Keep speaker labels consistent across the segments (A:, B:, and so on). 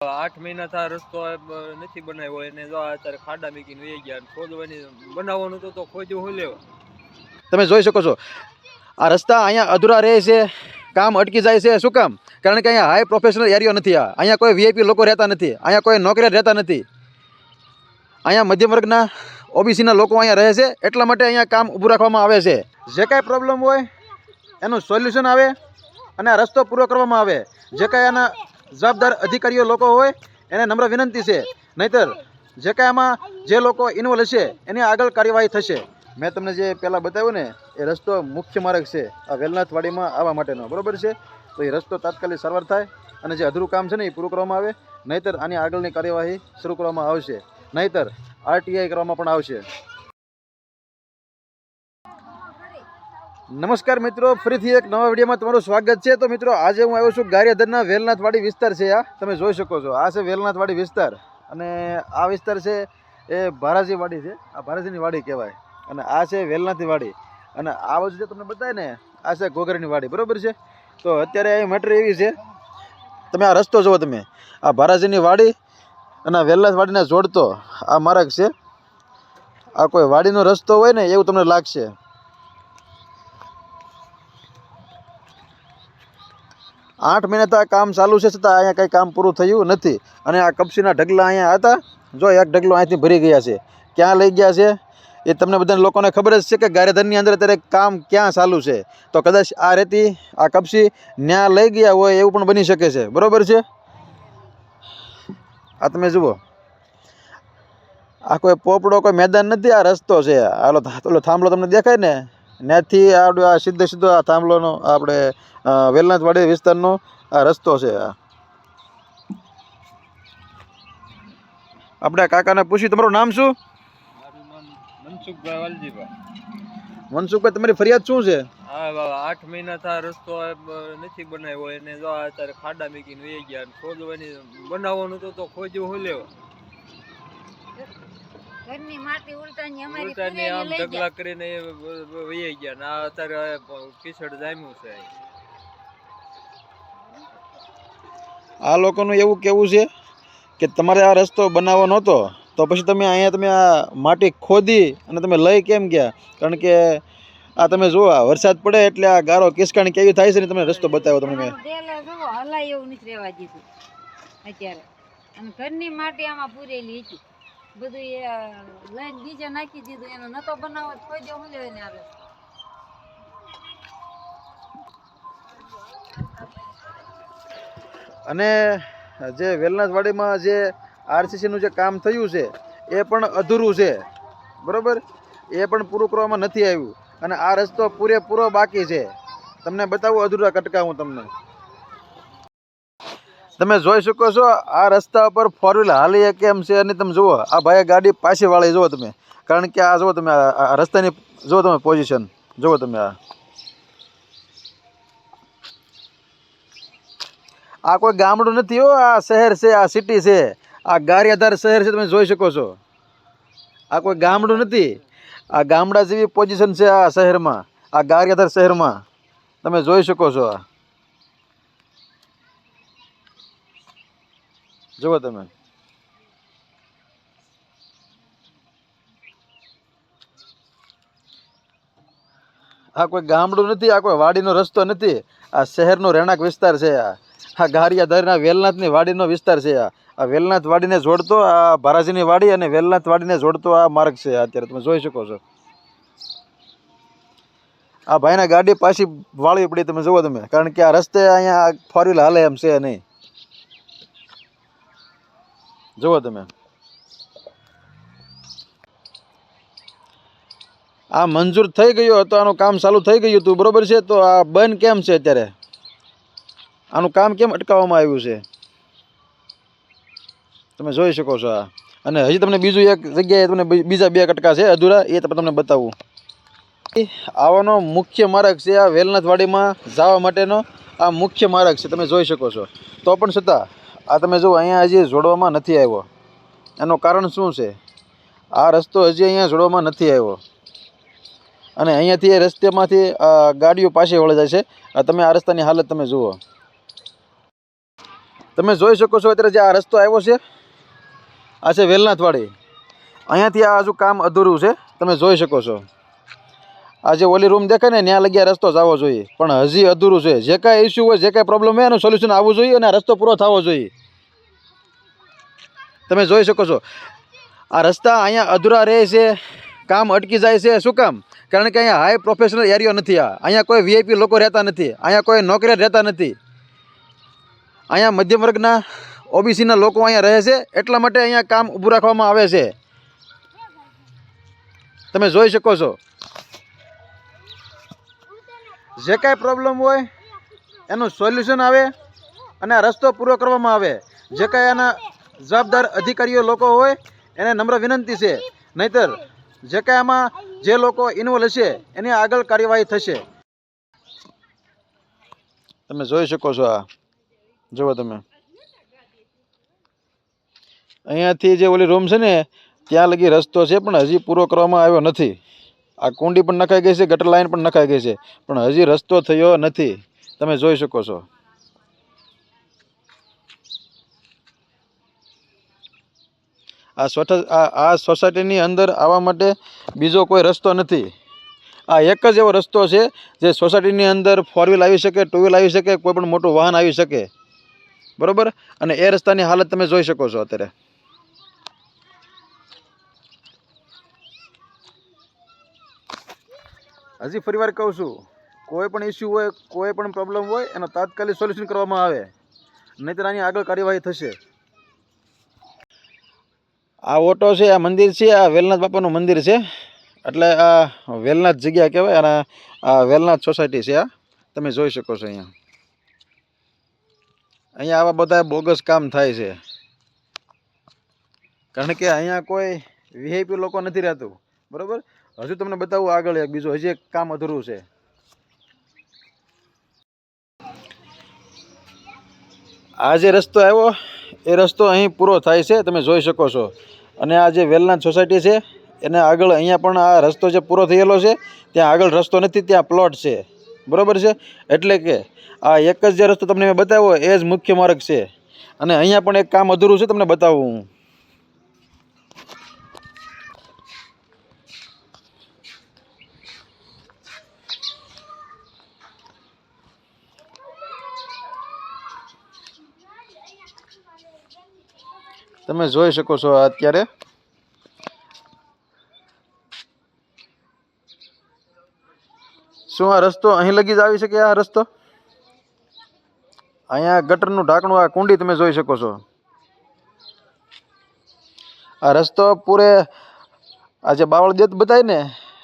A: આઠ મહિના થા રસ્તો નથી બનાવ્યો. એને જો અત્યારે ખાડા મીકીને વહી ગયા ખોદવાની બનાવવાનું તો તો ખોજ્યું હોય લેવા.
B: તમે જોઈ શકો છો. આ રસ્તા અહીંયા અધૂરા રહે છે, કામ અટકી જાય છે. શું કામ? કારણ કે અહીંયા હાઈ પ્રોફેશનલ એરિયો નથી આ. અહીંયા કોઈ વીઆઈપી લોકો રહેતા નથી. અહીંયા કોઈ નોકરી રહેતા નથી. અહીંયા મધ્યમ વર્ગના ઓબીસીના લોકો અહીંયા રહે છે. એટલા માટે અહીંયા કામ ઊભું રાખવામાં આવે છે. જે કાંઈ પ્રોબ્લેમ હોય, એનું સોલ્યુશન આવે અને આ રસ્તો પૂરો કરવામાં આવે. જે કાંઈ એના જવાબદાર અધિકારીઓ લોકો હોય, એને નમ્ર વિનંતી છે. નહીતર, જે કાંઈ આમાં જે લોકો ઇન્વોલ્વ હશે, એની આગળ કાર્યવાહી થશે. મેં તમને જે પહેલાં બતાવ્યું ને, એ રસ્તો મુખ્ય માર્ગ છે, આ વેલનાથવાડીમાં આવવા માટેનો. બરોબર છે? તો એ રસ્તો તાત્કાલિક સારવાર થાય અને જે અધૂરું કામ છે ને, એ પૂરું કરવામાં આવે. નહીતર, આની આગળની કાર્યવાહી શરૂ કરવામાં આવશે. નહીતર આરટીઆઈ કરવામાં પણ આવશે. નમસ્કાર મિત્રો, ફરીથી એક નવા વિડીયોમાં તમારું સ્વાગત છે. તો મિત્રો, આજે હું આવ્યો છું ગારિયાધરના વેલનાથવાડી વિસ્તાર છે, આ તમે જોઈ શકો છો. આ છે વેલનાથવાડી વિસ્તાર અને આ વિસ્તાર છે એ ભારાજી વાડી છે. આ ભારાજીની વાડી કહેવાય અને આ છે વેલનાથની વાડી અને આ બાજુ જે તમને બતાવે ને, આ છે ગોગરની વાડી. બરાબર છે? તો અત્યારે અહીં મેટર એવી છે, તમે આ રસ્તો જુઓ તમે. આ ભારાજીની વાડી અને વેલનાથ વાડીને જોડતો આ માર્ગ છે. આ કોઈ વાડીનો રસ્તો હોય ને એવું તમને લાગશે. આઠ મહિના તો આ કામ ચાલુ છે, છતાં અહીંયા કંઈ કામ પૂરું થયું નથી. અને આ કપસીના ઢગલા અહીંયા હતા. જો એક ઢગલો અહીંથી ભરી ગયા છે. ક્યાં લઈ ગયા છે? એ તમને બધા લોકોને ખબર જ છે કે ગારેધનની અંદર અત્યારે કામ ક્યાં ચાલુ છે. તો કદાચ આ રેતી, આ કપસી ન્યા લઈ ગયા હોય એવું પણ બની શકે છે. બરોબર છે? આ તમે જુઓ. આ કોઈ પોપડો, કોઈ મેદાન નથી, આ રસ્તો છે. આલો ઓલો થાંભલો તમને દેખાય ને? ત્યાંથી આ સીધે સીધો આ થાંભલોનો આપણે વેલનાથવાડી વિસ્તારનો આ રસ્તો છે આ. આપણે કાકાને પૂછ્યું તમારું નામ શું?
A: મનસુખભાઈ વાલજીભાઈ.
B: મનસુખભાઈ તમારી ફરિયાદ શું છે?
A: હા બ- આઠ મહિના થા રસ્તો નથી બનાવ્યો એને જો અત્યારે ખાડા મૂકીને વહી ગયા ખોદવાની બનાવવાનું તો ખોજ્યું હું લેવા.
C: ઘરની માટી ઉલટાની અમારી
A: ઉલટાની આમ ઢગલા કરીને વહી ગયા ને આ અત્યારે આ જામ્યું છે.
B: આ લોકોનું એવું કેવું છે કે તમારે આ રસ્તો બનાવવો નહોતો તો પછી તમે અહીંયા તમે આ માટી ખોદી અને તમે લઈ કેમ ગયા? કારણ કે આ તમે જુઓ આ વરસાદ પડે એટલે આ ગારો કિસકાણી કેવી થાય છે ને તમે રસ્તો બતાવ્યો તમને મેં
C: હલાય એવું નથી રહેવા દીધું અત્યારે. અને ઘરની માટી આમાં પૂરેલી હતી. બધું એ લઈને બીજે નાખી દીધું. એનો નતો બનાવો કોઈ દે હું લેવાય આવે.
B: અને જે વેલનાથવાડીમાં જે આરસીસીનું જે કામ થયું છે, એ પણ અધૂરું છે. બરોબર? એ પણ પૂરું કરવામાં નથી આવ્યું. અને આ રસ્તો પૂરેપૂરો બાકી છે. તમને બતાવું અધૂરા કટકા હું તમને. તમે જોઈ શકો છો, આ રસ્તા ઉપર ફોર વ્હીલ હાલી કેમ છે અને તમે જુઓ, આ ભાઈ ગાડી વાળી જુઓ તમે. કારણ કે આ, જુઓ તમે, આ રસ્તાની, જુઓ તમે પોઝિશન જુઓ તમે આ. આ કોઈ ગામડું નથી હો, આ શહેર છે, આ સિટી છે. આ ગારિયાધાર શહેર છે, તમે જોઈ શકો છો. આ કોઈ ગામડું નથી. આ ગામડા જેવી પોઝિશન છે આ શહેરમાં, આ ગારિયાધાર શહેરમાં. તમે જોઈ શકો છો આ. જુઓ તમે. આ કોઈ ગામડું નથી, આ કોઈ વાડીનો રસ્તો નથી. આ શહેરનો રહેણાંક વિસ્તાર છે આ. આ ગારિયાધારના વેલનાથની વાડીનો વિસ્તાર છે આ. આ વેલનાથ વાડીને જોડતો આ ભારાજીની વાડી અને વેલનાથ વાડીને જોડતો આ માર્ગ છે અત્યારે. તમે જોઈ શકો છો. આ ભાઈના ગાડી પાછી વાળવી પડી, તમે જુઓ તમે. કારણ કે આ રસ્તે અહીંયા ફોર વ્હીલ હાલે એમ છે નહીં. જુઓ તમે. આ મંજૂર થઈ ગયો હતો, આનું કામ ચાલુ થઈ ગયું હતું. બરાબર છે? તો આ બંધ કેમ છે અત્યારે? આનું કામ કેમ અટકાવવામાં આવ્યું છે? તમે જોઈ શકો છો આ. અને હજી તમને બીજું એક જગ્યાએ તમને બીજા બે કટકા છે. અધૂરા, એ તમને બતાવું. આવવાનો મુખ્ય માર્ગ છે આ વેલનાથવાડીમાં જવા માટેનો આ મુખ્ય માર્ગ છે. તમે જોઈ શકો છો. તો પણ છતાં આ તમે જુઓ અહીંયા હજી જોડવામાં નથી આવ્યો. એનું કારણ શું છે? આ રસ્તો હજી અહીંયા જોડવામાં નથી આવ્યો. અને અહીંયાથી એ રસ્તેમાંથી ગાડીઓ પાછી વળજાય છે. તમે આ રસ્તાની હાલત તમે જુઓ. તમે જોઈ શકો છો અત્યારે જે આ રસ્તો આવ્યો છે. આ છે વેલનાથવાડી. અહીંયાથી આ હજુ કામ અધૂરું છે. તમે જોઈ શકો છો. આ જે ઓલી રૂમ દેખાય ને, ત્યાં લગી આ રસ્તો જવો જોઈએ. પણ હજી અધૂરું છે. જે કાંઈ ઇસ્યુ હોય, જે કાંઈ પ્રોબ્લેમ હોય, એનું સોલ્યુશન આવવું જોઈએ અને રસ્તો પૂરો થવો જોઈએ. તમે જોઈ શકો છો. આ રસ્તા અહીંયા અધૂરા રહે છે, કામ અટકી જાય છે, શું કામ? કારણ કે અહીંયા હાઈ પ્રોફેશનલ એરિયો નથી આ. અહીંયા કોઈ વીઆઈપી લોકો રહેતા નથી. અહીંયા કોઈ નોકરિયાત રહેતા નથી. અહીંયા મધ્યમ વર્ગના ઓબીસીના લોકો અહીંયા રહે છે, એટલા માટે અહીંયા કામ ઊભું રાખવામાં આવે છે. તમે જોઈ શકો છો. જે કાંઈ પ્રોબ્લેમ હોય, એનું સોલ્યુશન આવે અને રસ્તો પૂરો કરવામાં આવે. જે કાંઈ એના જવાબદાર અધિકારીઓ લોકો હોય, એને નમ્ર વિનંતી છે. નહીતર, જે કાંઈ આમાં જે લોકો ઇન્વોલ્વ હશે, એની આગળ કાર્યવાહી થશે. તમે જોઈ શકો છો આ. જુઓ તમે. અહીંયાથી જે ઓલી રૂમ છે ને, ત્યાં લગી રસ્તો છે, પણ હજી પૂરો કરવામાં આવ્યો નથી. આ કુંડી પણ નખાઈ ગઈ છે, ગટર લાઈન પણ નખાઈ ગઈ છે, પણ હજી રસ્તો થયો નથી. તમે જોઈ શકો છો. આ સોટ આ સોસાયટીની અંદર આવવા માટે બીજો કોઈ રસ્તો નથી. આ એક જ એવો રસ્તો છે જે સોસાયટીની અંદર ફોર વ્હીલ આવી શકે ટુ વ્હીલ આવી શકે, કોઈ પણ મોટું વાહન આવી શકે. બરાબર? અને એ રસ્તાની હાલત તમે જોઈ શકો છો અત્યારે. હજી ફરીવાર કહું છું, કોઈ પણ ઇસ્યુ હોય, કોઈ પણ પ્રોબ્લેમ હોય, એનો તાત્કાલિક સોલ્યુશન કરવામાં આવે. નહીંતર આની આગળ કાર્યવાહી થશે. આ ઓટો છે, આ મંદિર છે, આ વેલનાથ બાપાનું મંદિર છે. એટલે આ વેલનાથ જગ્યા કહેવાય અને આ વેલનાથ સોસાયટી છે આ. તમે જોઈ શકો છો અહીંયા. અહીંયા આવા બધા બોગસ કામ થાય છે. કારણ કે અહીંયા કોઈ વીઆઈપી લોકો નથી રહેતું. બરોબર? હજુ તમને બતાવું આગળ એક બીજું. હજી એક કામ અધૂરું છે. આ જે રસ્તો આવ્યો એ રસ્તો અહીં પૂરો થાય છે, તમે જોઈ શકો છો. અને આ જે વેલનાથ સોસાયટી છે, એને આગળ અહીંયા પણ આ રસ્તો જે પૂરો થયેલો છે, ત્યાં આગળ રસ્તો નથી, ત્યાં પ્લોટ છે. બરાબર છે? એટલે કે આ એક જ જે રસ્તો તમને મેં બતાવ્યો એ જ મુખ્ય માર્ગ છે. અને અહીંયા પણ એક કામ અધૂરું છે, તમને બતાવું હું. તમે જોઈ શકો છો અત્યારે. શું આ રસ્તો અહીં લગી જ આવી શકે આ રસ્તો? અહીંયા ગટરનું ઢાંકણું આ કુંડી તમે જોઈ શકો છો. આ રસ્તો પૂરે આ જે બાવળ દેત બતાય ને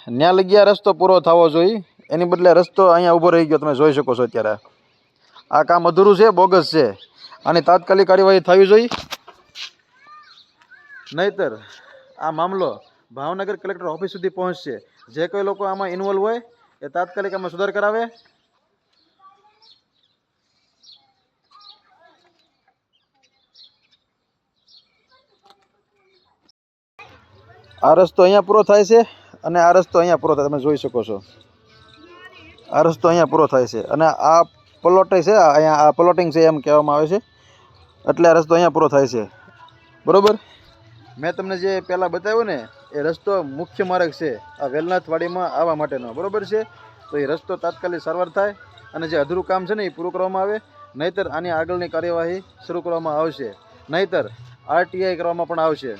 B: ત્યાં લગી આ રસ્તો પૂરો થવો જોઈએ. એની બદલે રસ્તો અહીંયા ઊભો રહી ગયો તમે જોઈ શકો છો અત્યારે. આ કામ અધૂરું છે, બોગસ છે. આની તાત્કાલિક કાર્યવાહી થવી જોઈએ. નહીતર આ મામલો ભાવનગર કલેક્ટર ઓફિસ સુધી પહોંચશે. જે કોઈ લોકો આમાં ઇન્વોલ્વ હોય, એ તાત્કાલિક આમાં સુધાર કરાવે. આ રસ્તો અહીંયા પૂરો થાય છે અને આ રસ્તો અહીંયા પૂરો થાય, તમે જોઈ શકો છો. આ રસ્તો અહીંયા પૂરો થાય છે અને આ પ્લોટ છે, અહીંયા આ પ્લોટિંગ છે એમ કહેવામાં આવે છે. એટલે આ રસ્તો અહીંયા પૂરો થાય છે. બરોબર? મેં તમને જે પહેલાં બતાવ્યું ને, એ રસ્તો મુખ્ય માર્ગ છે. આ વેલનાથવાડીમાં આવવા માટેનો. બરાબર છે? તો એ રસ્તો તાત્કાલિક સારવાર થાય અને જે અધૂરું કામ છે ને, એ પૂરું કરવામાં આવે. નહીતર આની આગળની કાર્યવાહી શરૂ કરવામાં આવશે. નહીતર આરટીઆઈ કરવામાં પણ આવશે.